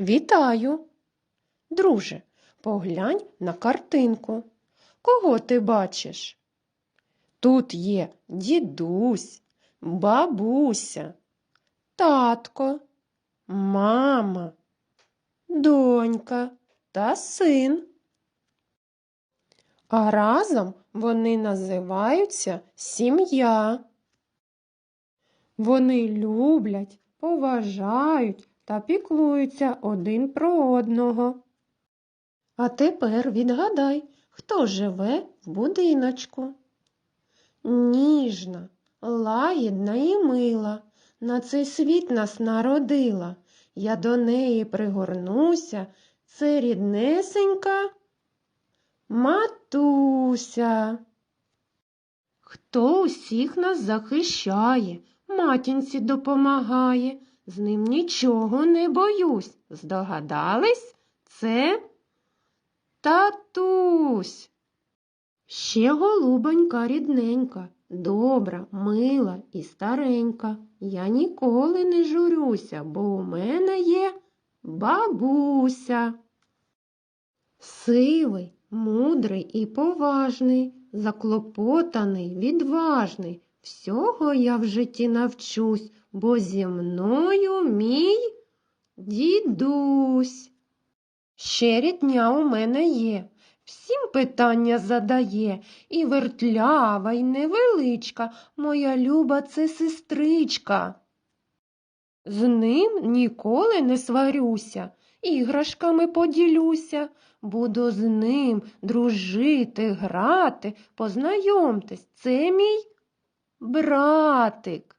Вітаю. Друже, поглянь на картинку. Кого ти бачиш? Тут є дідусь, бабуся, татко, мама, донька та син. А разом вони називаються сім'я. Вони люблять, поважають та піклуються один про одного. А тепер відгадай, хто живе в будиночку. Ніжна, лагідна і мила, на цей світ нас народила. Я до неї пригорнуся, це ріднесенька матуся. Хто усіх нас захищає, матінці допомагає, з ним нічого не боюсь. Здогадались? Це татусь. Ще голубонька рідненька, добра, мила і старенька. Я ніколи не журюся, бо у мене є бабуся. Сивий, мудрий і поважний, заклопотаний, відважний. Всього я в житті навчусь, бо зі мною мій дідусь. Ще рідня у мене є, всім питання задає, і вертлява, і невеличка, моя люба це сестричка. З ним ніколи не сварюся, іграшками поділюся, буду з ним дружити, грати, познайомтесь, це мій братик.